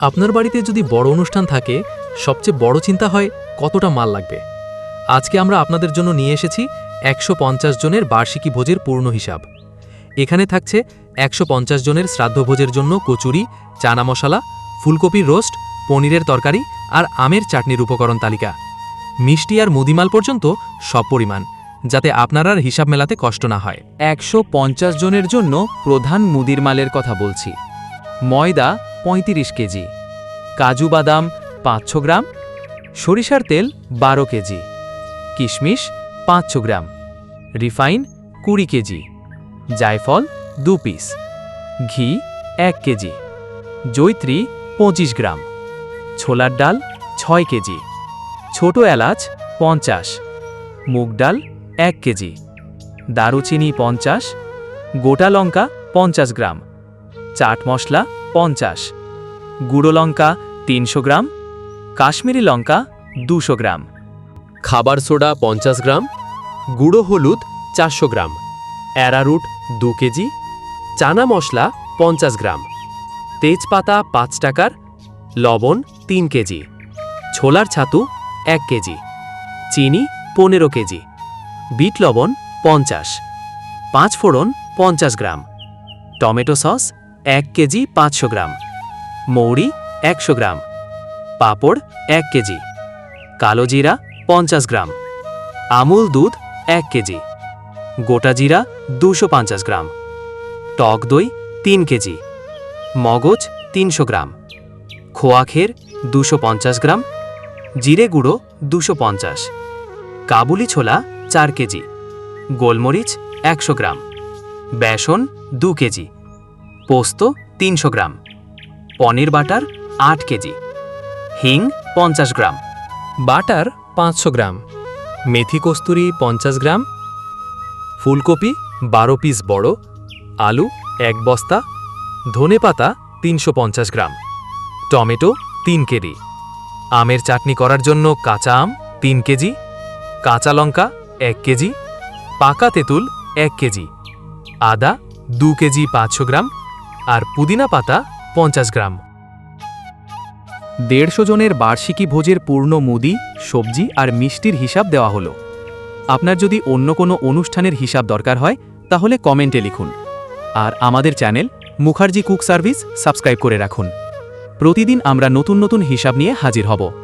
আপনার বাড়িতে যদি বড় অনুষ্ঠান থাকে, সবচেয়ে বড় চিন্তা হয় কতটা মাল লাগবে। আজকে আমরা আপনাদের জন্য নিয়ে এসেছি একশো পঞ্চাশ জনের বার্ষিকী ভোজের পূর্ণ হিসাব। এখানে থাকছে একশো পঞ্চাশ জনের শ্রাদ্ধভোজের জন্য কচুরি, চানা মশলা, ফুলকপির রোস্ট, পনিরের তরকারি আর আমের চাটনির উপকরণ তালিকা। মিষ্টি আর মুদিমাল পর্যন্ত সব পরিমাণ, যাতে আপনার আর হিসাব মেলাতে কষ্ট না হয়। একশো পঞ্চাশ জনের জন্য প্রধান মুদির মালের কথা বলছি। ময়দা পঁয়ত্রিশ কেজি। কাজু বাদাম পাঁচশো গ্রাম। সরিষার তেল বারো কেজি। কিশমিশ পাঁচশো গ্রাম। রিফাইন কুড়ি কেজি। জায়ফল দু পিস। ঘি এক কেজি। জৈত্রী পঁচিশ গ্রাম। ছোলার ডাল ছয় কেজি। ছোট এলাচ পঞ্চাশ। মুগ ডাল এক কেজি। দারুচিনি পঞ্চাশ। গোটা লঙ্কা পঞ্চাশ গ্রাম। চাট মশলা পঞ্চাশ। গুঁড়ো লঙ্কা তিনশো গ্রাম, কাশ্মীরি লঙ্কা দুশো গ্রাম। খাবার সোডা পঞ্চাশ গ্রাম, গুঁড়ো হলুদ চারশো গ্রাম অ্যারারুট দু কেজি, চানা মশলা পঞ্চাশ গ্রাম, তেজপাতা পাঁচ টাকার, লবণ তিন কেজি, ছোলার ছাতু এক কেজি, চিনি পনেরো কেজি, বিট লবণ পঞ্চাশ, পাঁচ ফোড়ন পঞ্চাশ গ্রাম, টমেটো সস এক কেজি পাঁচশো গ্রাম। মৌরি একশো গ্রাম। পাঁপড় এক কেজি। কালো জিরা পঞ্চাশ গ্রাম। আমুল দুধ এক কেজি। গোটা জিরা দুশো পঞ্চাশ গ্রাম। টক দই তিন কেজি। মগজ তিনশো গ্রাম। খোয়াখের দুশো পঞ্চাশ গ্রাম। জিরে গুঁড়ো দুশো পঞ্চাশ। কাবুলি ছোলা চার কেজি। গোলমরিচ একশো গ্রাম। বেসন দু কেজি। পোস্ত তিনশো গ্রাম। পনির বাটার আট কেজি। হিং পঞ্চাশ গ্রাম। বাটার পাঁচশো গ্রাম। মেথি কস্তুরি পঞ্চাশ গ্রাম। ফুলকপি বারো পিস বড়। আলু এক বস্তা। ধনেপাতা তিনশো পঞ্চাশ গ্রাম। টমেটো তিন কেজি। আমের চাটনি করার জন্য কাঁচা আম তিন কেজি। কাঁচা লঙ্কা এক কেজি। পাকা তেঁতুল এক কেজি। আদা দু কেজি পাঁচশো গ্রাম। আর পুদিনা পাতা পঞ্চাশ গ্রাম। দেড়শো জনের বার্ষিকী ভোজের পূর্ণ মুদি, সবজি আর মিষ্টির হিসাব দেওয়া হলো। আপনার যদি অন্য কোনো অনুষ্ঠানের হিসাব দরকার হয়, তাহলে কমেন্টে লিখুন। আর আমাদের channel Mukherjee cook service subscribe করে রাখুন। প্রতিদিন আমরা নতুন নতুন হিসাব নিয়ে হাজির হব।